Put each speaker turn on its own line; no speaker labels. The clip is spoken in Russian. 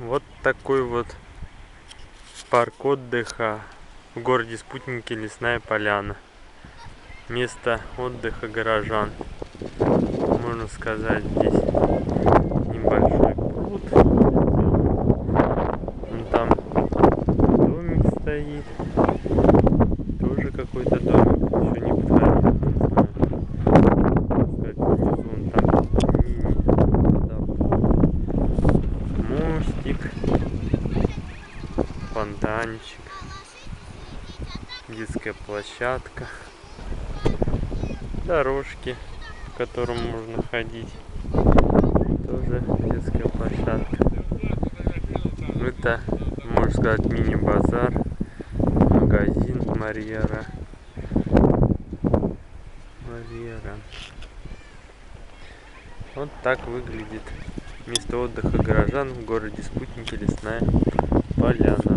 Вот такой вот парк отдыха в городе Спутники Лесная Поляна. Место отдыха горожан. Можно сказать, здесь небольшой пруд. Там домик стоит. Фонтанчик. Детская площадка. Дорожки, по которым можно ходить. Тоже детская площадка. Это, можно сказать, мини-базар. Магазин Марьера. Марьера. Вот так выглядит место отдыха горожан в городе Спутники Лесная Поляна.